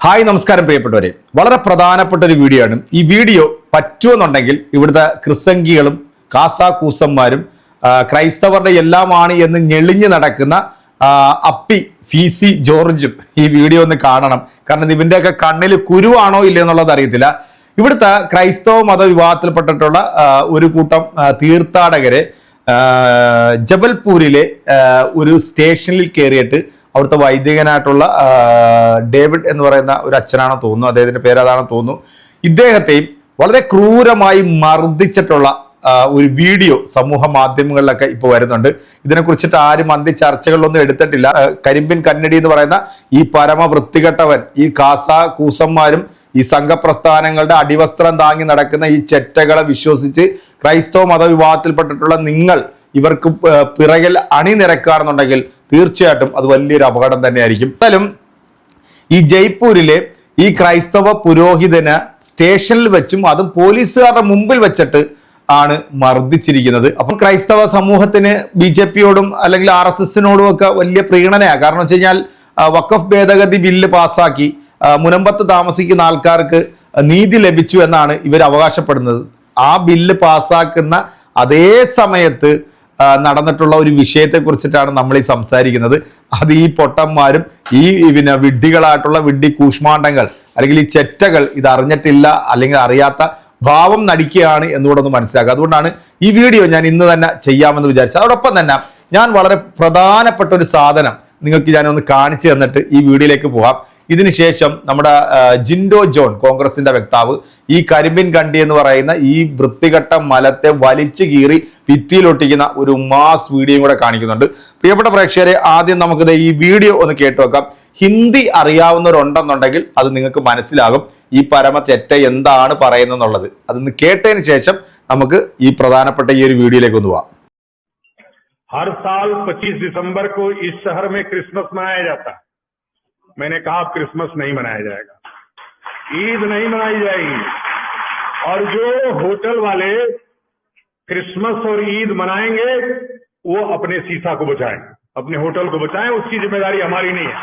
Hi നമസ്കാരം പ്രിയപ്പെട്ടവരെ. വളരെ പ്രധാനപ്പെട്ട ഒരു വീഡിയോ ആണ് ഈ വീഡിയോ പറ്റുമെന്നുണ്ടെങ്കിൽ ഇവിടുത്തെ ക്രിസംഗികളും കാസാക്കൂസന്മാരും ക്രൈസ്തവരുടെ എല്ലാമാണ് എന്ന് ഞെളിഞ്ഞ് നടക്കുന്ന അപ്പി ഫി സി ജോർജും ഈ വീഡിയോ ഒന്ന് കാണണം. കാരണം ഇവന്റെയൊക്കെ കണ്ണിൽ കുരുവാണോ ഇല്ല എന്നുള്ളത് അറിയത്തില്ല. ഇവിടുത്തെ ക്രൈസ്തവ മതവിഭാഗത്തിൽപ്പെട്ടിട്ടുള്ള ഒരു കൂട്ടം തീർത്ഥാടകരെ ജബൽപൂരിലെ ഒരു സ്റ്റേഷനിൽ കയറിയിട്ട് അവിടുത്തെ വൈദികനായിട്ടുള്ള ഡേവിഡ് എന്ന് പറയുന്ന ഒരു അച്ഛനാണെന്ന് തോന്നുന്നു. അദ്ദേഹത്തിന്റെ പേരതാണെന്ന് തോന്നുന്നു. ഇദ്ദേഹത്തെയും വളരെ ക്രൂരമായി മർദ്ദിച്ചിട്ടുള്ള ഒരു വീഡിയോ സമൂഹ മാധ്യമങ്ങളിലൊക്കെ ഇപ്പോൾ വരുന്നുണ്ട്. ഇതിനെക്കുറിച്ചിട്ട് ആരും അന്തി ചർച്ചകളിലൊന്നും എടുത്തിട്ടില്ല. കരിമ്പിൻ കന്നഡി എന്ന് പറയുന്ന ഈ പരമ വൃത്തികെട്ടവൻ ഈ കാസ കൂസന്മാരും ഈ സംഘപ്രസ്ഥാനങ്ങളുടെ അടിവസ്ത്രം താങ്ങി നടക്കുന്ന ഈ ചെറ്റകളെ വിശ്വസിച്ച് ക്രൈസ്തവ മതവിഭാഗത്തിൽപ്പെട്ടിട്ടുള്ള നിങ്ങൾ ഇവർക്ക് പിറകിൽ അണിനിരക്കുകയാണെന്നുണ്ടെങ്കിൽ തീർച്ചയായിട്ടും അത് വലിയൊരു അപകടം തന്നെയായിരിക്കും. എന്തായാലും ഈ ജയ്പൂരിലെ ഈ ക്രൈസ്തവ പുരോഹിതനെ സ്റ്റേഷനിൽ വെച്ചും അതും പോലീസുകാരുടെ മുമ്പിൽ വെച്ചിട്ട് ആണ് മർദ്ദിച്ചിരിക്കുന്നത്. അപ്പം ക്രൈസ്തവ സമൂഹത്തിന് ബി ജെ പിയോടും അല്ലെങ്കിൽ ആർ എസ് എസിനോടും ഒക്കെ വലിയ പ്രീണനയാണ് കാരണം വെച്ച് കഴിഞ്ഞാൽ വക്കഫ് ഭേദഗതി ബില്ല് പാസ്സാക്കി മുനമ്പത്ത് താമസിക്കുന്ന ആൾക്കാർക്ക് നീതി ലഭിച്ചു എന്നാണ് ഇവർ അവകാശപ്പെടുന്നത്. ആ ബില്ല് പാസ്സാക്കുന്ന അതേ സമയത്ത് നടന്നിട്ടുള്ള ഒരു വിഷയത്തെ കുറിച്ചിട്ടാണ് നമ്മൾ ഈ സംസാരിക്കുന്നത്. അത് ഈ പൊട്ടന്മാരും ഈ പിന്നെ വിഡ്ഢികളായിട്ടുള്ള വിഡ്ഢി കൂഷ്മാണ്ടങ്ങൾ അല്ലെങ്കിൽ ഈ ചെറ്റകൾ ഇത് അറിഞ്ഞിട്ടില്ല അല്ലെങ്കിൽ അറിയാത്ത ഭാവം നടിക്കുകയാണ് എന്നുകൂടെ ഒന്ന് മനസ്സിലാക്കുക. അതുകൊണ്ടാണ് ഈ വീഡിയോ ഞാൻ ഇന്ന് തന്നെ ചെയ്യാമെന്ന് വിചാരിച്ചത്. അതോടൊപ്പം തന്നെ ഞാൻ വളരെ പ്രധാനപ്പെട്ട ഒരു സാധനം നിങ്ങൾക്ക് ഞാനൊന്ന് കാണിച്ചു തന്നിട്ട് ഈ വീഡിയോയിലേക്ക് പോകാം ഇതിനുശേഷം നമ്മുടെ ജിൻഡോ ജോൺ കോൺഗ്രസിന്റെ വക്താവ് ഈ കരിമ്പിൻ കണ്ടി എന്ന് പറയുന്ന ഈ വൃത്തികെട്ട മലത്തെ വലിച്ചു കീറി ഭിത്തിയിലൊട്ടിക്കുന്ന ഒരു മാസ് വീഡിയോയും കൂടെ കാണിക്കുന്നുണ്ട്. പ്രിയപ്പെട്ട പ്രേക്ഷകരെ ആദ്യം നമുക്ക് ഈ വീഡിയോ ഒന്ന് കേട്ടു വെക്കാം ഹിന്ദി അറിയാവുന്നവരുണ്ടെന്നുണ്ടെങ്കിൽ അത് നിങ്ങൾക്ക് മനസ്സിലാകും. ഈ പരമ ചെറ്റ എന്താണ് പറയുന്നതെന്നുള്ളത്. അതൊന്ന് കേട്ടതിന് ശേഷം നമുക്ക് ഈ പ്രധാനപ്പെട്ട ഈ ഒരു വീഡിയോയിലേക്ക് ഒന്ന് പോവാം. हर साल 25 दिसंबर को इस शहर में क्रिसमस मनाया जाता है। मैंने कहा क्रिसमस नहीं मनाया जाएगा। ईद नहीं मनाई जाएगी। और जो होटल वाले क्रिसमस और ईद मनाएँगे, वो अपने सीसा को बचाएँ। अपने होटल को बचाएँ, उसकी ज़िम्मेदारी हमारी नहीं है।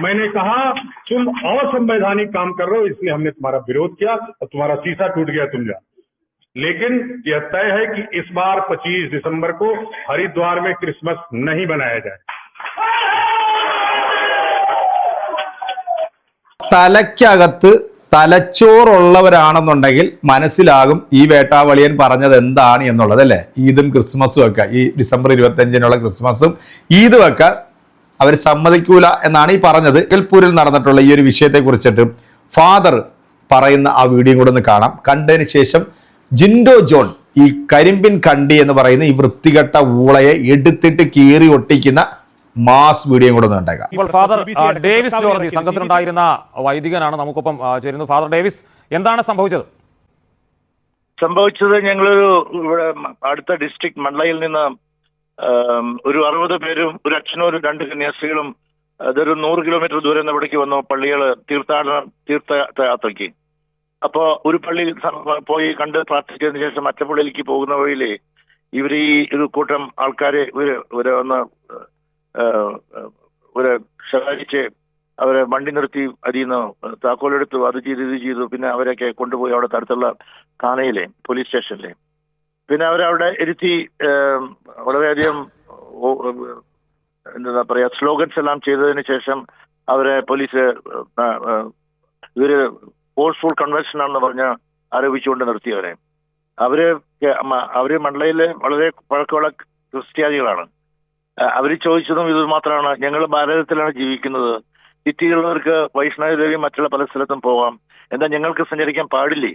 मैंने कहा, तुम असंवैधानिक काम कर रहे हो, इसलिए हमने तुम्हारा विरोध किया और तुम्हारा सीसा टूट गया, तुम जा लेकिन यह तय है कि इस बार 25 दिसंबर को हरिद्वार में क्रिसमस नहीं मनाया जाए തലയ്ക്കകത്ത് തലച്ചോറുള്ളവരാണെന്നുണ്ടെങ്കിൽ മനസ്സിലാകും ഈ വേട്ടാവളിയൻ പറഞ്ഞത് എന്താണ് എന്നുള്ളത് അല്ലേ ഈദും ക്രിസ്മസും ഒക്കെ ഈ ഡിസംബർ ഇരുപത്തഞ്ചിനുള്ള ക്രിസ്മസും ഈദും ഒക്കെ അവർ സമ്മതിക്കൂല എന്നാണ് ഈ പറഞ്ഞത് ജൽപൂരിൽ നടന്നിട്ടുള്ള ഈ ഒരു വിഷയത്തെ കുറിച്ചിട്ട് ഫാദർ പറയുന്ന ആ വീഡിയോ കൂടെ ഒന്ന് കാണാം കണ്ടതിന് ശേഷം ജിൻഡോ ജോൺ ഈ കരിമ്പിൻ കണ്ടി എന്ന് പറയുന്ന ഈ വൃത്തികെട്ട ഊളയെ എടുത്തിട്ട് കീറി ഒട്ടിക്കുന്ന മാസ് വീഡിയോ കൂടെ ഒന്ന് കണ്ടേക്കാം. ഇപ്പോൾ ഫാദർ ഡേവിസ്. ജോർജ് സംഘത്തിലുണ്ടായിരുന്ന വൈദികനാണ് നമുക്കൊപ്പം ചേരുന്നത്. ചേരുന്നു ഫാദർ ഡേവിസ് എന്താണ് സംഭവിച്ചത്? സംഭവിച്ചത് ഞങ്ങളൊരു ഇവിടെ അടുത്ത ഡിസ്ട്രിക്ട് മണ്ഡലയിൽ നിന്ന് ഒരു അറുപത് പേരും ഒരു അച്ഛനും ഒരു രണ്ട് കന്യാസ്ത്രീകളും അതൊരു നൂറ് കിലോമീറ്റർ ദൂരം നിന്ന് ഇവിടേക്ക് വന്നു പള്ളികൾ തീർത്ഥാടന തീർത്ഥയാത്രയ്ക്ക്. അപ്പോ ഒരു പള്ളി പോയി കണ്ട് പ്രാർത്ഥിച്ചതിന് ശേഷം മറ്റേ പള്ളിയിലേക്ക് പോകുന്ന വഴിയിൽ ഇവർ ഈ ഒരു കൂട്ടം ആൾക്കാരെ ഇവർ ഒരു ഒന്ന് ഒരു ശകാരിച്ച് അവരെ വണ്ടി നിർത്തി അതിൽ നിന്ന് താക്കോലെടുത്തു അത് ചെയ്തു ഇത് ചെയ്തു പിന്നെ അവരൊക്കെ കൊണ്ടുപോയി അവിടെ അടുത്തുള്ള താനയിലെ പോലീസ് സ്റ്റേഷനിലെ. പിന്നെ അവരവിടെ ഇരുത്തി വളരെയധികം എന്താ പറയാ സ്ലോഗൻസ് എല്ലാം ചെയ്തതിന് ശേഷം അവരെ പോലീസ് ഇവർ ഫോഴ്സ്ഫുൾ കൺവെൻഷൻ ആണെന്ന് പറഞ്ഞ് ആരോപിച്ചുകൊണ്ട് നിർത്തിയവരെ. അവർ അവർ മണ്ഡലയിലെ വളരെ പഴക്കമുള്ള ക്രിസ്ത്യാനികളാണ്. അവർ അവർ ചോദിച്ചതും ഇത് മാത്രമാണ്. ഞങ്ങൾ ഭാരതത്തിലാണ് ജീവിക്കുന്നത്. സിറ്റിയിലുള്ളവർക്ക് വൈഷ്ണവദേവി മറ്റുള്ള പല സ്ഥലത്തും പോവാം. എന്താ ഞങ്ങൾക്ക് സഞ്ചരിക്കാൻ പാടില്ലേ?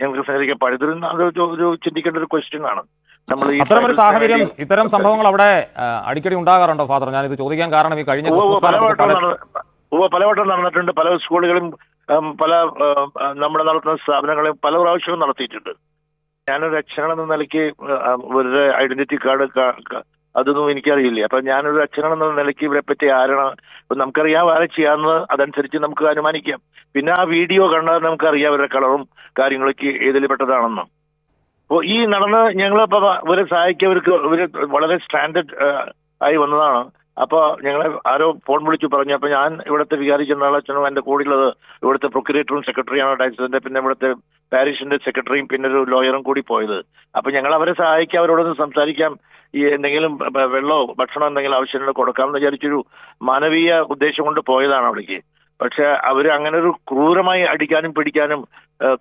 ഞങ്ങൾക്ക് സഞ്ചരിക്കാൻ പാടില്ല. ഇതൊരു അത് ഒരു- ചിന്തിക്കേണ്ട ഒരു ക്വസ്റ്റ്യൻ ആണ്. നമ്മൾ അത്തരം ഒരു സാഹചര്യം ഇത്തരം സംഭവങ്ങൾ അവിടെ അടിക്കടി ഉണ്ടാകാറുണ്ടോ ഫാദർ? ഞാൻ ഇത് ചോദിക്കാൻ കാരണം ഈ കഴിഞ്ഞ പലവട്ടം നടന്നിട്ടുണ്ട്. പല സ്കൂളുകളും പല നമ്മുടെ നടത്തുന്ന സ്ഥാപനങ്ങളെ പല പ്രാവശ്യവും നടത്തിയിട്ടുണ്ട്. ഞാനൊരു അച്ഛനാണെന്ന നിലയ്ക്ക് ഇവരുടെ ഐഡന്റിറ്റി കാർഡ് അതൊന്നും എനിക്കറിയില്ല. അപ്പൊ ഞാനൊരു അച്ഛനാണെന്ന നിലയ്ക്ക് ഇവരെ പറ്റി ആരാണ് നമുക്കറിയാം ആരെ ചെയ്യാമെന്ന് അതനുസരിച്ച് നമുക്ക് അനുമാനിക്കാം. പിന്നെ ആ വീഡിയോ കണ്ടാൽ നമുക്കറിയാം അവരുടെ കളറും കാര്യങ്ങളൊക്കെ ഏതിൽ പെട്ടതാണെന്ന്. അപ്പോൾ ഈ നടന്ന് ഞങ്ങളിപ്പോ ഇവരെ സഹായിക്കവർക്ക് ഇവർ വളരെ സ്റ്റാൻഡേർഡ് ആയി വന്നതാണ്. അപ്പൊ ഞങ്ങളെ ആരോ ഫോൺ വിളിച്ചു പറഞ്ഞു. അപ്പൊ ഞാൻ ഇവിടുത്തെ വികാരി ചെന്നാളച്ചനും എന്റെ കൂടെയുള്ളത്. ഇവിടുത്തെ പ്രൊക്യുറേറ്ററും സെക്രട്ടറിയാണ് ഡയസിന്റെ പിന്നെ ഇവിടുത്തെ പാരീഷിന്റെ സെക്രട്ടറിയും പിന്നെ ഒരു ലോയറും കൂടി പോയത്. അപ്പൊ ഞങ്ങൾ അവരെ സഹായിക്കാം അവരോടൊന്ന് സംസാരിക്കാം. ഈ എന്തെങ്കിലും വെള്ളമോ ഭക്ഷണമോ എന്തെങ്കിലും ആവശ്യമുണ്ടോ കൊടുക്കാമെന്ന് വിചാരിച്ചൊരു മാനവീയ ഉദ്ദേശം കൊണ്ട് പോയതാണ് അവിടേക്ക്. പക്ഷെ അവർ അങ്ങനെ ഒരു ക്രൂരമായി അടിക്കാനും പിടിക്കാനും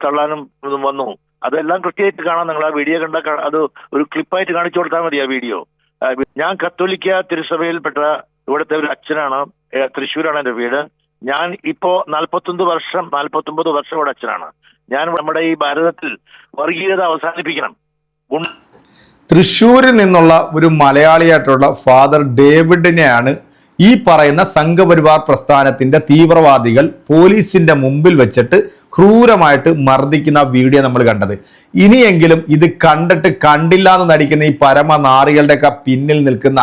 തള്ളാനും വന്നു. അതെല്ലാം കൃത്യമായിട്ട് കാണാം. നിങ്ങൾ ആ വീഡിയോ കണ്ട അത് ഒരു ക്ലിപ്പായിട്ട് കാണിച്ചു കൊടുത്താൽ മതി ആ വീഡിയോ. ഞാൻ കത്തോലിക്ക തിരുസഭയിൽപ്പെട്ട ഇവിടുത്തെ ഒരു അച്ഛനാണ് തൃശ്ശൂരാണ് എന്റെ വീട്. ഞാൻ ഇപ്പോ നാൽപ്പത്തൊമ്പത് വർഷം നാൽപ്പത്തൊമ്പത് വർഷം ഇവിടെ അച്ഛനാണ്. ഞാൻ നമ്മുടെ ഈ ഭാരതത്തിൽ വർഗീയത അവസാനിപ്പിക്കണം. തൃശ്ശൂരിൽ നിന്നുള്ള ഒരു മലയാളിയായിട്ടുള്ള ഫാദർ ഡേവിഡിനെയാണ് ഈ പറയുന്ന സംഘപരിവാർ പ്രസ്ഥാനത്തിന്റെ തീവ്രവാദികൾ പോലീസിന്റെ മുമ്പിൽ വെച്ചിട്ട് ക്രൂരമായിട്ട് മർദ്ദിക്കുന്ന വീഡിയോ നമ്മൾ കണ്ടത്. ഇനിയെങ്കിലും ഇത് കണ്ടിട്ട് കണ്ടില്ല എന്ന് നടിക്കുന്ന ഈ പരമനാറികളുടെയൊക്കെ പിന്നിൽ നിൽക്കുന്ന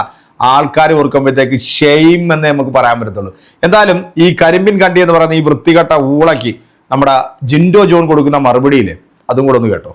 ആൾക്കാർ ഓർക്കുമ്പോഴത്തേക്ക് ഷെയിം എന്നേ നമുക്ക് പറയാൻ പറ്റത്തുള്ളൂ. എന്തായാലും ഈ കരിമ്പിൻ കണ്ടി എന്ന് പറയുന്ന ഈ വൃത്തികെട്ട ഊളയ്ക്ക് നമ്മുടെ ജിൻഡോ ജോൺ കൊടുക്കുന്ന മറുപടിയിൽ അതും കൂടെ ഒന്ന് കേട്ടോ.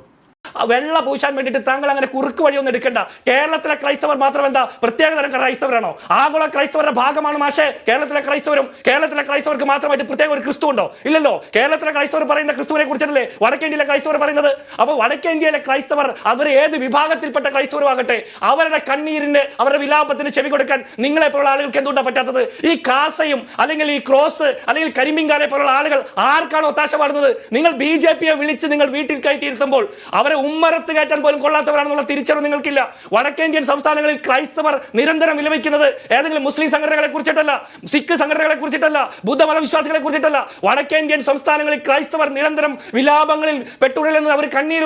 വെള്ള പൂശാൻ വേണ്ടിയിട്ട് താങ്കൾ അങ്ങനെ കുറുക്ക് വഴിയൊന്നും എടുക്കണ്ട. കേരളത്തിലെ ക്രൈസ്തവർ മാത്രം എന്താ പ്രത്യേക തരം ക്രൈസ്തവരാണോ? ആഗോള ക്രൈസ്തവരുടെ ഭാഗമാണ് മാഷേ. കേരളത്തിലെ ക്രൈസ്തവരും കേരളത്തിലെ ക്രൈസ്തവർക്ക് മാത്രമായിട്ട് പ്രത്യേക ഒരു ക്രിസ്തു ഉണ്ടോ? ഇല്ലല്ലോ. കേരളത്തിലെ ക്രൈസ്തവർ പറയുന്ന ക്രിസ്തുവിനെ കുറിച്ചല്ലേ? വടക്കേന്ത്യയിലെ ക്രൈസ്തവർ പറയുന്നത്? അപ്പോൾ വടക്കേന്ത്യയിലെ ക്രൈസ്തവർ അവർ ഏത് വിഭാഗത്തിൽപ്പെട്ട ക്രൈസ്തവരും ആകട്ടെ അവരുടെ കണ്ണീരിന് അവരുടെ വിലാപത്തിന് ചെവി കൊടുക്കാൻ നിങ്ങളെ പോലുള്ള ആളുകൾക്ക് എന്തുകൊണ്ടാണ് പറ്റാത്തത്? ഈ കാസയും അല്ലെങ്കിൽ ഈ ക്രോസ് അല്ലെങ്കിൽ കരിമിങ്കാലെ പോലുള്ള ആളുകൾ ആർക്കാണ് ഒത്താശ പാടുന്നത്? നിങ്ങൾ ബി ജെ പിയെ വിളിച്ച് നിങ്ങൾ വീട്ടിൽ കയറ്റിയിരുത്തുമ്പോൾ അവരെ ഉമ്മറത്ത് കയറ്റാൻ പോലും കൊള്ളാത്തവരാണെന്നുള്ള തിരിച്ചറിവ് നിങ്ങൾക്കില്ല. വടക്കേന്ത്യൻ സംസ്ഥാനങ്ങളിൽ ക്രൈസ്തവർ നിരന്തരം വിലപിക്കുന്നത് ഏതെങ്കിലും മുസ്ലിം സംഘടനകളെ കുറിച്ചിട്ടല്ല സിഖ് സംഘടനകളെ കുറിച്ചിട്ടല്ല ബുദ്ധമത വിശ്വാസികളെ കുറിച്ചിട്ടല്ല. വടക്കേന്ത്യൻ സംസ്ഥാനങ്ങളിൽ ക്രൈസ്തവർ നിരന്തരം വിലാപങ്ങളിൽ പെട്ടുഴലുന്നത് അവർ കണ്ണീർ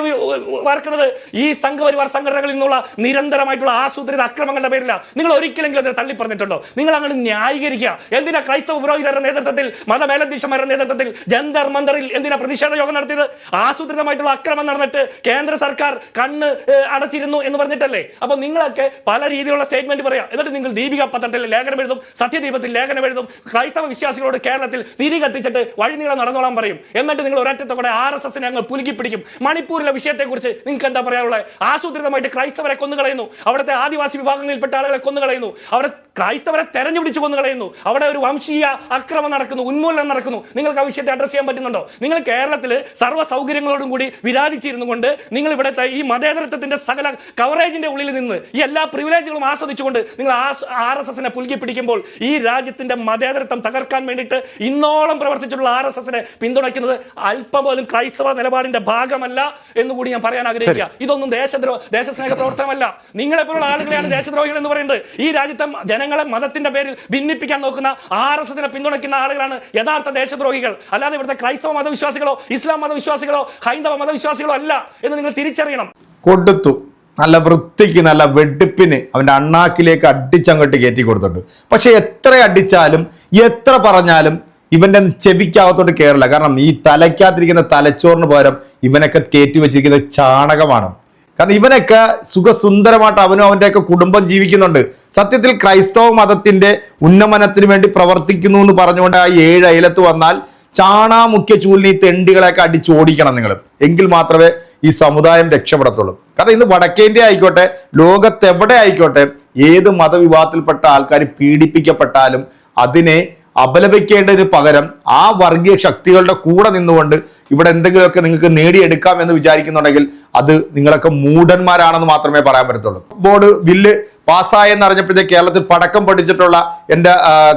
വാർക്കുന്നത് ഈ സംഘപരിവാർ സംഘടനകളിൽ നിന്നുള്ള നിരന്തരമായിട്ടുള്ള ആസൂത്രിത അക്രമങ്ങളുടെ പേരില്ല നിങ്ങൾ ഒരിക്കലെങ്കിലും അതിനെ തള്ളി പറഞ്ഞിട്ടുണ്ടോ നിങ്ങൾ അങ്ങനെ ന്യായീകരിക്കുക. എന്തിനാ ക്രൈസ്തവ പുരോഹിതരുടെ നേതൃത്വത്തിൽ മതമേലധ്യക്ഷന്മാരുടെ നേതൃത്വത്തിൽ ജന്തർ മന്ദറിൽ എന്തിനാ പ്രതിഷേധ യോഗം നടത്തിയത്? ആസൂത്രിതമായിട്ടുള്ള അക്രമം നടന്നിട്ട് കേന്ദ്ര സർക്കാർ കണ്ണ് അടച്ചിരുന്നു എന്ന് പറഞ്ഞിട്ടല്ലേ? അപ്പൊ നിങ്ങളൊക്കെ പല രീതിയിലുള്ള സ്റ്റേറ്റ്മെന്റ് പറയാം. എന്നിട്ട് നിങ്ങൾ ദീപിക പത്രത്തിൽ ലേഖനം എഴുതും സത്യദീപത്തിൽ ലേഖനം എഴുതും ക്രൈസ്തവ വിശ്വാസികളോട് കേരളത്തിൽ തിരി കത്തിച്ചിട്ട് വഴിനീളം നടന്നോളാൻ പറയും. എന്നിട്ട് നിങ്ങൾ ഒരറ്റത്തോടെ ആർ എസ് എസിനെ അങ്ങ് പുലുക്കി പിടിക്കും മണിപ്പൂരിലെ വിഷയത്തെക്കുറിച്ച് നിങ്ങൾക്ക് എന്താ പറയാനുള്ളത്? ആസൂത്രിതമായിട്ട് ക്രൈസ്തവരെ കൊന്നുകളയുന്നു. അവിടുത്തെ ആദിവാസി വിഭാഗങ്ങളിൽപ്പെട്ട ആളുകളെ കൊന്നുകളയുന്നു. അവിടെ ക്രൈസ്തവരെ തിരഞ്ഞുപിടിച്ച് കൊന്നു കളയുന്നു. അവിടെ ഒരു വംശീയ അക്രമം നടക്കുന്നു ഉന്മൂലനം നടക്കുന്നു. നിങ്ങൾക്ക് ആ വിഷയത്തെ അഡ്രസ് ചെയ്യാൻ പറ്റുന്നുണ്ടോ? നിങ്ങൾ കേരളത്തിൽ സർവ സൗകര്യങ്ങളോടും കൂടി വിരാജിച്ചിരുന്നു കൊണ്ട് നിങ്ങൾ ഇവിടെ ഈ മതേതരത്വത്തിന്റെ സകല കവറേജിന്റെ ഉള്ളിൽ നിന്ന് ഈ എല്ലാ പ്രിവിലേജുകളും ആസ്വദിച്ചുകൊണ്ട് നിങ്ങൾ ആർ എസ് എസിനെ പുലുകി പിടിക്കുമ്പോൾ ഈ രാജ്യത്തിന്റെ മതേതരത്വം തകർക്കാൻ വേണ്ടിയിട്ട് ഇന്നോളം പ്രവർത്തിച്ചിട്ടുള്ള ആർ എസ് എസിനെ പിന്തുണയ്ക്കുന്നത് അല്പം പോലും ക്രൈസ്തവ നിലപാടിന്റെ ഭാഗമല്ല എന്ന് കൂടി ഞാൻ പറയാൻ ആഗ്രഹിക്കുക. ഇതൊന്നും ദേശദ്രോഹ ദേശസ്നേഹ പ്രവർത്തനമല്ല. നിങ്ങളെപ്പോലുള്ള ആളുകളെയാണ് ദേശദ്രോഹികൾ എന്ന് പറയുന്നത്. ഈ രാജ്യത്തെ ജനങ്ങളെ മതത്തിന്റെ പേരിൽ ഭിന്നിപ്പിക്കാൻ നോക്കുന്ന ആർ എസ് എസിനെ പിന്തുണയ്ക്കുന്ന ആളുകളാണ് യഥാർത്ഥ ദേശദ്രോഹികൾ. അല്ലാതെ ഇവിടുത്തെ ക്രൈസ്തവ മതവിശ്വാസികളോ ഇസ്ലാം മതവിശ്വാസികളോ ഹൈന്ദവ മതവിശ്വാസികളോ അല്ല എന്ന് നിങ്ങൾ തിരിച്ചറിയണം. കൊടുത്തു. നല്ല വൃത്തിക്ക് നല്ല വെടുപ്പിന് അവന്റെ അണ്ണാക്കിലേക്ക് അടിച്ചങ്ങോട്ട് കയറ്റി കൊടുത്തിട്ടുണ്ട്. പക്ഷേ എത്ര അടിച്ചാലും എത്ര പറഞ്ഞാലും ഇവന്റെ ചെവിക്കകത്തോട്ട് കയറില്ല കാരണം ഈ തലയ്ക്കകത്തിരിക്കുന്ന തലച്ചോറിന് പകരം ഇവനൊക്കെ കയറ്റി വെച്ചിരിക്കുന്ന ചാണകമാണ്. കാരണം ഇവനൊക്കെ സുഖസുന്ദരമായിട്ട് അവനും അവന്റെയൊക്കെ കുടുംബം ജീവിക്കുന്നുണ്ട്. സത്യത്തിൽ ക്രൈസ്തവ മതത്തിന്റെ ഉന്നമനത്തിന് വേണ്ടി പ്രവർത്തിക്കുന്നു എന്ന് പറഞ്ഞുകൊണ്ട് ആ ഏഴ് അയലത്ത് വന്നാൽ ചാണാമുഖ്യ ചൂലിന് ഈ തെണ്ടികളെയൊക്കെ അടിച്ചോടിക്കണം നിങ്ങൾ. എങ്കിൽ മാത്രമേ ഈ സമുദായം രക്ഷപ്പെടത്തുള്ളൂ. കാരണം ഇന്ന് വടക്കേന്ത്യ ആയിക്കോട്ടെ ലോകത്തെവിടെ ആയിക്കോട്ടെ ഏത് മതവിഭാഗത്തിൽപ്പെട്ട ആൾക്കാർ പീഡിപ്പിക്കപ്പെട്ടാലും അതിനെ അപലപിക്കേണ്ടതിന് പകരം ആ വർഗീയ ശക്തികളുടെ കൂടെ നിന്നുകൊണ്ട് ഇവിടെ എന്തെങ്കിലുമൊക്കെ നിങ്ങൾക്ക് നേടിയെടുക്കാം എന്ന് വിചാരിക്കുന്നുണ്ടെങ്കിൽ അത് നിങ്ങളൊക്കെ മൂഢന്മാരാണെന്ന് മാത്രമേ പറയാൻ പറ്റത്തുള്ളൂ. ബോർഡ് ബില്ല് പാസ്സായെന്ന് അറിഞ്ഞപ്പോഴത്തേക്ക് കേരളത്തിൽ പടക്കം പഠിച്ചിട്ടുള്ള എന്റെ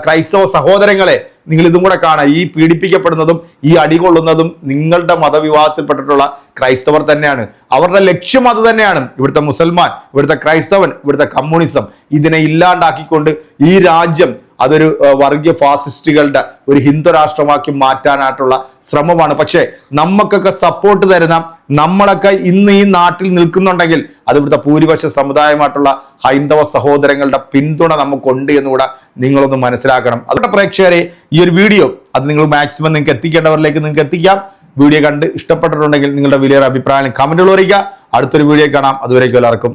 ക്രൈസ്തവ സഹോദരങ്ങളെ നിങ്ങൾ ഇതും കൂടെ കാണാം. ഈ പീഡിപ്പിക്കപ്പെടുന്നതും ഈ അടികൊള്ളുന്നതും നിങ്ങളുടെ മതവിവാഹത്തിൽപ്പെട്ടിട്ടുള്ള ക്രൈസ്തവർ തന്നെയാണ്. അവരുടെ ലക്ഷ്യം അത് തന്നെയാണ്. ഇവിടുത്തെ മുസൽമാൻ ഇവിടുത്തെ ക്രൈസ്തവൻ ഇവിടുത്തെ കമ്മ്യൂണിസം ഇതിനെ ഇല്ലാണ്ടാക്കിക്കൊണ്ട് ഈ രാജ്യം അതൊരു വർഗീയ ഫാസിസ്റ്റുകളുടെ ഒരു ഹിന്ദു രാഷ്ട്രമാക്കി മാറ്റാനായിട്ടുള്ള ശ്രമമാണ്. പക്ഷേ നമുക്കൊക്കെ സപ്പോർട്ട് തരുന്ന നമ്മളൊക്കെ ഇന്ന് ഈ നാട്ടിൽ നിൽക്കുന്നുണ്ടെങ്കിൽ അത് ഇവിടുത്തെ ഭൂരിപക്ഷ സമുദായമായിട്ടുള്ള ഹൈന്ദവ സഹോദരങ്ങളുടെ പിന്തുണ നമുക്കുണ്ട് എന്നുകൂടെ നിങ്ങളൊന്ന് മനസ്സിലാക്കണം. അതുകൊണ്ട് പ്രേക്ഷകരെ ഈ ഒരു വീഡിയോ അത് നിങ്ങൾ മാക്സിമം നിങ്ങൾക്ക് എത്തിക്കേണ്ടവരിലേക്ക് നിങ്ങൾക്ക് എത്തിക്കാം. വീഡിയോ കണ്ട് ഇഷ്ടപ്പെട്ടിട്ടുണ്ടെങ്കിൽ നിങ്ങളുടെ വലിയൊരു അഭിപ്രായം കമന്റുകൾ അറിയിക്കുക. അടുത്തൊരു വീഡിയോ കാണാം. അതുവരേക്കും എല്ലാവർക്കും